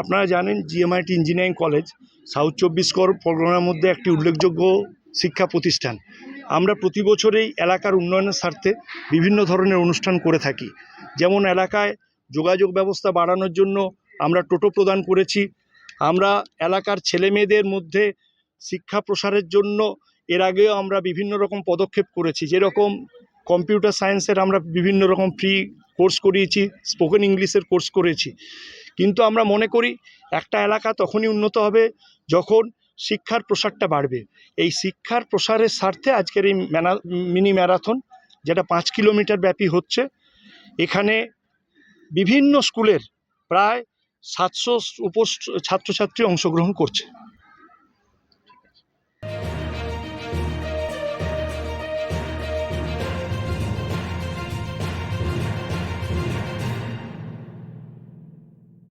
আপনারা জানেন GMIT engineering college south চব্বিশ পরগনার মধ্যে একটি উল্লেখযোগ্য শিক্ষা প্রতিষ্ঠান। আমরা প্রতি বছরেই এলাকার উন্নয়নের স্বার্থে বিভিন্ন ধরনের অনুষ্ঠান করে থাকি। যেমন এলাকায় যোগাযোগ ব্যবস্থা বাড়ানোর জন্য আমরা টোটো প্রদান করেছি। আমরা এলাকার ছেলে মেয়েদের মধ্যে শিক্ষা প্রসারের জন্য এর আগেও আমরা বিভিন্ন রকম পদক্ষেপ করেছি। যেরকম কম্পিউটার সায়েন্সের আমরা বিভিন্ন রকম ফ্রি কোর্স করিয়েছি, স্পোকেন ইংলিশের কোর্স করেছি। কিন্তু আমরা মনে করি একটা এলাকা তখনই উন্নত হবে যখন শিক্ষার প্রসারটা বাড়বে। এই শিক্ষার প্রসারের স্বার্থে আজকের এই মিনি ম্যারাথন, যেটা পাঁচ কিলোমিটার ব্যাপী হচ্ছে, এখানে বিভিন্ন স্কুলের প্রায় সাতশো উপ ছাত্রছাত্রী অংশগ্রহণ করছে।